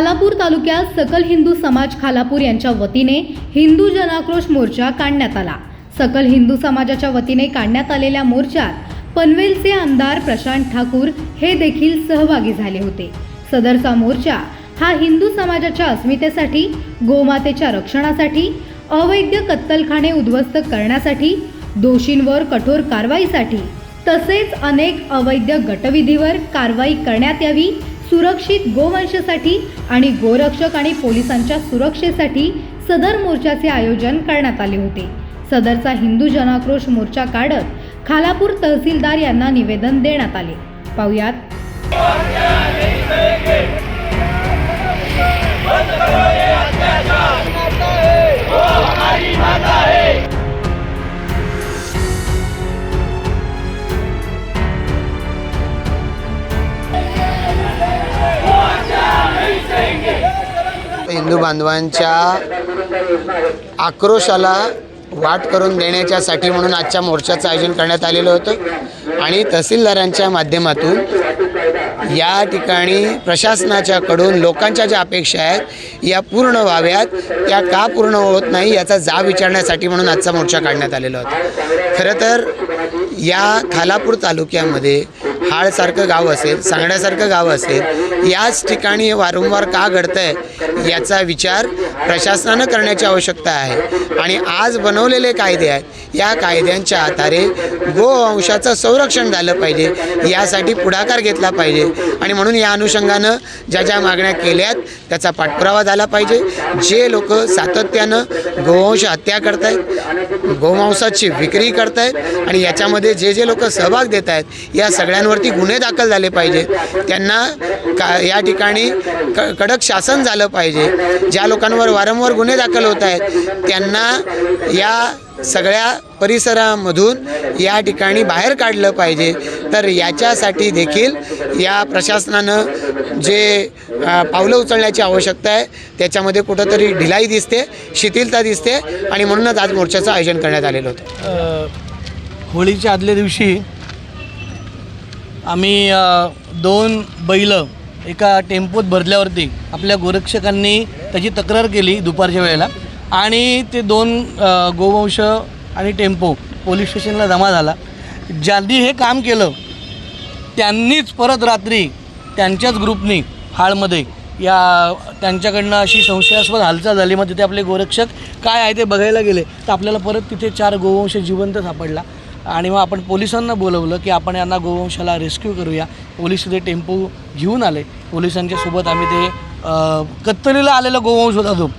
खालापूर तालुक्यात सकल हिंदू समाज खालापूर यांच्या वतीने हिंदू जनाक्रोश मोर्चा काढण्यात आला. सकल हिंदू समाजाच्या वतीने काढण्यात आलेल्या मोर्चात पनवेलचे आमदार प्रशांत ठाकूर हे देखील सहभागी झाले होते. सदरचा मोर्चा हा हिंदू समाजाच्या अस्मितेसाठी गोमातेच्या रक्षणासाठी अवैध कत्तलखाने उद्ध्वस्त करण्यासाठी दोषींवर कठोर कारवाईसाठी तसेच अनेक अवैध गटविधीवर कारवाई करण्यात यावी सुरक्षित गोवंशासाठी आणि गोरक्षक आणि पोलिसांच्या सुरक्षेसाठी सदर मोर्चाचे आयोजन करण्यात आले होते. सदरचा हिंदू जनाक्रोश मोर्चा काढत खालापूर तहसीलदार यांना निवेदन देण्यात आले. पाहुयात. हिंदू बांधवांच्या आक्रोशाला वाट करून देण्याच्यासाठी म्हणून आजच्या मोर्चाचं आयोजन करण्यात आलेलं होतं. आणि तहसीलदारांच्या माध्यमातून या ठिकाणी प्रशासनाच्याकडून लोकांच्या ज्या अपेक्षा आहेत या पूर्ण व्हाव्यात त्या का पूर्ण होत नाही याचा जाब विचारण्यासाठी म्हणून आजचा मोर्चा काढण्यात आलेला होता. खरं तर या खालापूर तालुक्यामध्ये हाळसारखं गाव असेल सांगण्यासारखं गाव असेल याच ठिकाणी हे वारंवार का घडतं आहे याचा विचार प्रशासनानं करण्याची आवश्यकता आहे. आणि आज बनवलेले कायदे आहेत या कायद्यांच्या आधारे गोवंशाचं संरक्षण झालं पाहिजे यासाठी पुढाकार घेतला पाहिजे. आणि म्हणून या अनुषंगानं ज्या ज्या मागण्या केल्यात त्याचा पाठपुरावा झाला पाहिजे. जे लोक सातत्यानं गोवंश हत्या करतायत गोमांसाची विक्री करतायत आणि याच्यामध्ये जे जे लोक सहभाग देत आहेत या सगळ्यांवरती गुन्हे दाखल झाले पाहिजे. त्यांना का या ठिकाणी क कडक शासन झालं पाहिजे. ज्या लोकांवर वारंवार गुन्हे दाखल होत आहेत त्यांना या सगळ्या परिसरामधून या ठिकाणी बाहेर काढलं पाहिजे. तर याच्यासाठी देखील या प्रशासनानं जे पावलं उचलण्याची आवश्यकता आहे त्याच्यामध्ये कुठंतरी ढिलाई दिसते शिथिलता दिसते आणि म्हणूनच आज मोर्चाचं आयोजन करण्यात आलेलं होतं. होळीच्या आदल्या दिवशी आम्ही दोन बैल एका टेम्पोत भरल्यावरती आपल्या गोरक्षकांनी त्याची तक्रार केली दुपारच्या वेळेला. आणि ते दोन गोवंश आणि टेम्पो पोलीस स्टेशनला जमा झाला. ज्यांनी हे काम केलं त्यांनीच परत रात्री त्यांच्याच ग्रुपनी हाळमध्ये या त्यांच्याकडनं अशी संशयास्पद हालचाल झाली. मग तिथे आपले गोरक्षक काय आहे ते बघायला गेले. तर आपल्याला परत तिथे चार गोवंश जिवंत सापडला. आणि मग आपण पोलिसांना बोलवलं की आपण यांना गोवंशाला रेस्क्यू करूया. पोलीस ते टेम्पो घेऊन आले. पोलिसांच्या सोबत आम्ही ते कत्तलीला आलेला गोवंश होता तो.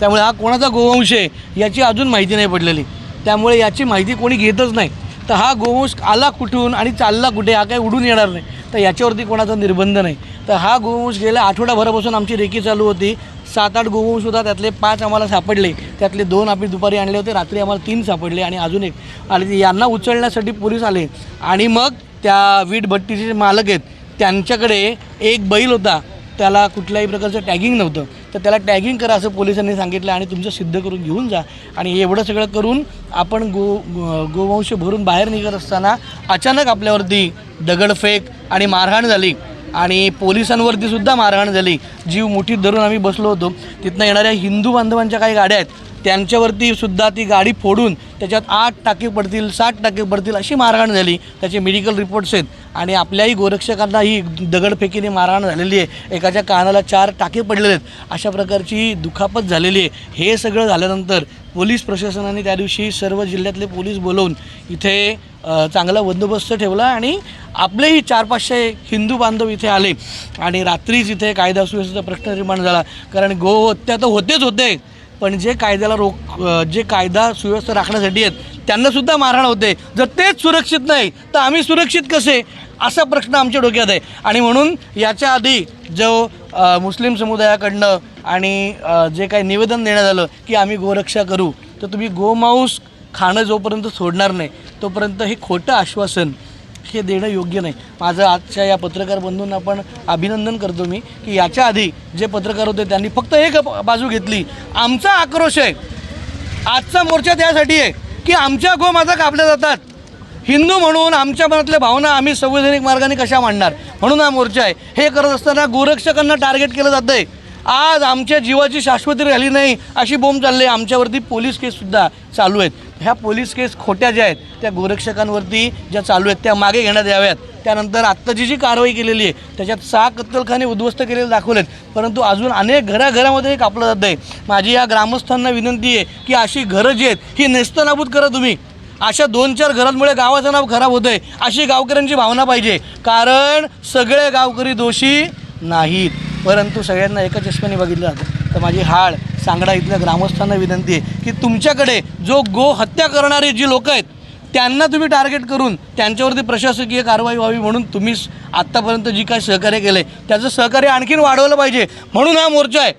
त्यामुळे हा कोणाचा गोवंश आहे याची अजून माहिती नाही पडलेली. त्यामुळे याची माहिती कोणी घेतच नाही. तर हा गोवंश आला कुठून आणि चालला कुठे हा काही उडून येणार नाही. तर याच्यावरती कोणाचा निर्बंध नाही. तर हा गोवंश गेल्या आठवड्याभरापासून आमची रेकी चालू होती. सात आठ गोवंश होता त्यातले पाच आम्हाला सापडले. त्यातले दोन आम्ही दुपारी आणले होते रात्री आम्हाला तीन सापडले आणि अजून एक. आणि यांना उचलण्यासाठी पोलीस आले. आणि मग त्या वीट भट्टीचे जे मालक आहेत त्यांच्याकडे एक बैल होता. त्याला कुठल्याही प्रकारचं टॅगिंग नव्हतं. तर त्याला टॅगिंग करा असं पोलिसांनी सांगितलं आणि तुमचं सिद्ध करून घेऊन जा. आणि एवढं सगळं करून आपण गो गोवंश भरून बाहेर निघत असताना अचानक आपल्यावरती दगडफेक आणि मारहाण झाली. आणि पोलिसांवरती सुद्धा मारहाण झाली. जीव मुठीत धरून आम्ही बसलो होतो. तिथनं येणाऱ्या हिंदू बांधवांच्या काही गाड्या आहेत. त्यांच्यावरती सुद्धा ती गाडी फोडून त्याच्यात आठ टाके पडतील सात टाके पडतील अशी मारहाण झाली. त्याचे मेडिकल रिपोर्ट्स आहेत. आणि आपल्याही गोरक्षकांना ही दगडफेकीने मारहाण झालेली आहे. एकाच्या कानाला चार टाके पडलेले आहेत. अशा प्रकारची दुखापत झालेली आहे. हे सगळं झाल्यानंतर पोलीस प्रशासनाने त्या दिवशी सर्व जिल्ह्यातले पोलीस बोलवून इथे चांगला बंदोबस्त ठेवला आणि आपलेही चार पाचशे हिंदू बांधव इथे आले. आणि रात्रीच इथे कायदा सुव्यवस्थेचा प्रश्न निर्माण झाला. कारण गोहत्या तर होतेच होते. पण जे कायद्याला रोख जे कायदा सुव्यवस्था राखण्यासाठी आहेत त्यांनासुद्धा मारहाण होते. जर तेच सुरक्षित नाही तर आम्ही सुरक्षित कसे? असा प्रश्न आमच्या डोक्यात आहे. आणि म्हणून याच्या आधी जो मुस्लिम समुदायाकडनं आणि जे काही निवेदन देण्यात आलं की आम्ही गोरक्षा करू तर तुम्ही गोमांस खाणं जोपर्यंत सोडणार नाही तोपर्यंत हे खोटं आश्वासन हे देणं योग्य नाही. माझं आजच्या या पत्रकार बंधूंना पण अभिनंदन करतो मी की याच्या आधी जे पत्रकार होते त्यांनी फक्त एक बाजू घेतली. आमचा आक्रोश आहे. आजचा मोर्चा त्यासाठी आहे. की आमच्या गो माझा कापल्या जातात. हिंदू म्हणून आमच्या मनातल्या भावना आम्ही संवैधानिक मार्गाने कशा मांडणार? म्हणून हा मोर्चा आहे. हे करत असताना गोरक्षकांना टार्गेट केलं जातं आहे आज आमच्या जीवाची शाश्वती राहिली नाही अशी बोंब चालली आहे. आमच्यावरती पोलीस केससुद्धा चालू आहेत. ह्या पोलीस केस खोट्या ज्या आहेत त्या गोरक्षकांवरती ज्या चालू आहेत त्या मागे घेण्यात याव्यात. त्यानंतर आत्ताची जी कारवाई केलेली आहे त्याच्यात सहा कत्तलखाने उद्ध्वस्त केलेले दाखवलेत. परंतु अजून अनेक घराघरामध्ये हे कापलं जात आहे. माझी या ग्रामस्थांना विनंती आहे की अशी घरं जी आहेत ही नेस्तनाबूत करा तुम्ही. अशा दोन चार घरांमुळे गावाचं नाव खराब होतं आहे अशी गावकऱ्यांची भावना पाहिजे. कारण सगळे गावकरी दोषी नाहीत. परंतु सगळ्यांना एका चष्म्याने बघितलं जातं. तर माझी हाळ सांगडा इथल्या ग्रामस्थांना विनंती आहे की तुमच्याकडे जो गो हत्या करणारे जी लोक आहेत त्यांना तुम्ही टार्गेट करून त्यांच्यावरती प्रशासकीय कारवाई व्हावी म्हणून तुम्ही आत्तापर्यंत जी काय सहकार्य केलं आहे त्याचं सहकार्य आणखीन वाढवलं पाहिजे म्हणून हा मोर्चा आहे.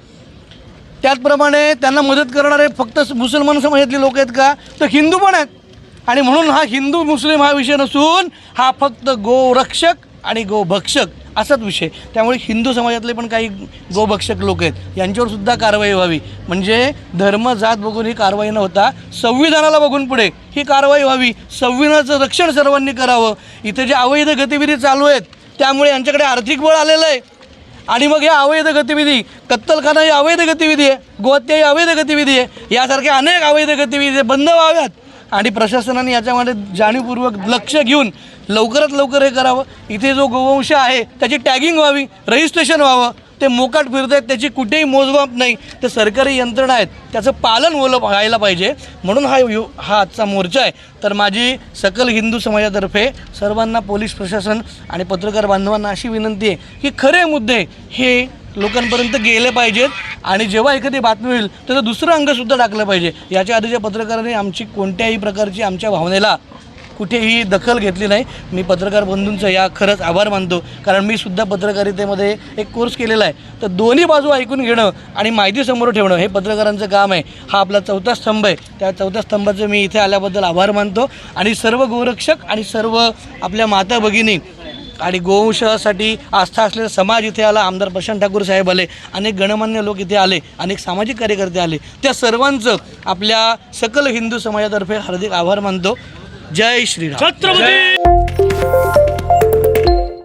त्याचप्रमाणे त्यांना मदत करणारे फक्त मुसलमान समाजातले लोक आहेत का? तर हिंदू पण आहेत. आणि म्हणून हा हिंदू मुस्लिम हा विषय नसून हा फक्त गोरक्षक आणि गोभक्षक असाच विषय. त्यामुळे हिंदू समाजातले पण काही गोभक्षक लोक आहेत यांच्यावर सुद्धा कारवाई व्हावी. म्हणजे धर्म जात बघून ही कारवाई न होता संविधानाला बघून पुढे ही कारवाई व्हावी. संविधानाचं रक्षण सर्वांनी करावं. इथे जे अवैध गतिविधी चालू आहेत त्यामुळे यांच्याकडे आर्थिक बळ आलेलं आहे. आणि मग या अवैध गतिविधी कत्तलखाना ही अवैध गतिविधी आहे गोहत्या ही अवैध गतिविधी आहे यासारख्या अनेक अवैध गतिविधी बंद व्हाव्यात. आणि प्रशासनाने याच्यामध्ये जाणीवपूर्वक लक्ष घेऊन लवकरात लवकर हे करावं. इथे जो गोवंश आहे त्याची टॅगिंग व्हावी रजिस्ट्रेशन व्हावं. ते मोकाट फिरत आहेत त्याची कुठेही मोजमाप नाही. ते सरकारी यंत्रणा आहेत. त्याचं पालन होलं व्हायला पाहिजे. म्हणून हा यु हा आजचा मोर्चा आहे. तर माझी सकल हिंदू समाजातर्फे सर्वांना पोलीस प्रशासन आणि पत्रकार बांधवांना अशी विनंती आहे की खरे मुद्दे हे लोकांपर्यंत गेले पाहिजेत. आणि जेव्हा एखादी बातमी होईल त्याचं दुसरं अंगसुद्धा टाकलं पाहिजे. याच्या आधीच्या पत्रकारांनी आमची कोणत्याही प्रकारची आमच्या भावनेला कुठेही दखल घेतली नाही. मी पत्रकार बंधूंचं या खरंच आभार मानतो. कारण मी सुद्धा पत्रकारितेमध्ये एक कोर्स केलेला आहे. तर दोन्ही बाजू ऐकून घेणं आणि माहिती समोर ठेवणं हे पत्रकारांचं काम आहे. हा आपला चौथा स्तंभ आहे. त्या चौथ्या स्तंभाचं मी इथे आल्याबद्दल आभार मानतो. आणि सर्व गोरक्षक आणि सर्व आपल्या माता भगिनी आणि गोवंशासाठी आस्था असलेला समाज इथे आला. आमदार प्रशांत ठाकूर साहेब आले. अनेक गणमान्य लोक इथे आले. अनेक सामाजिक कार्यकर्ते आले. त्या सर्वांचं आपल्या सकल हिंदू समाजातर्फे हार्दिक आभार मानतो. जय श्रीराम। छत्रपती!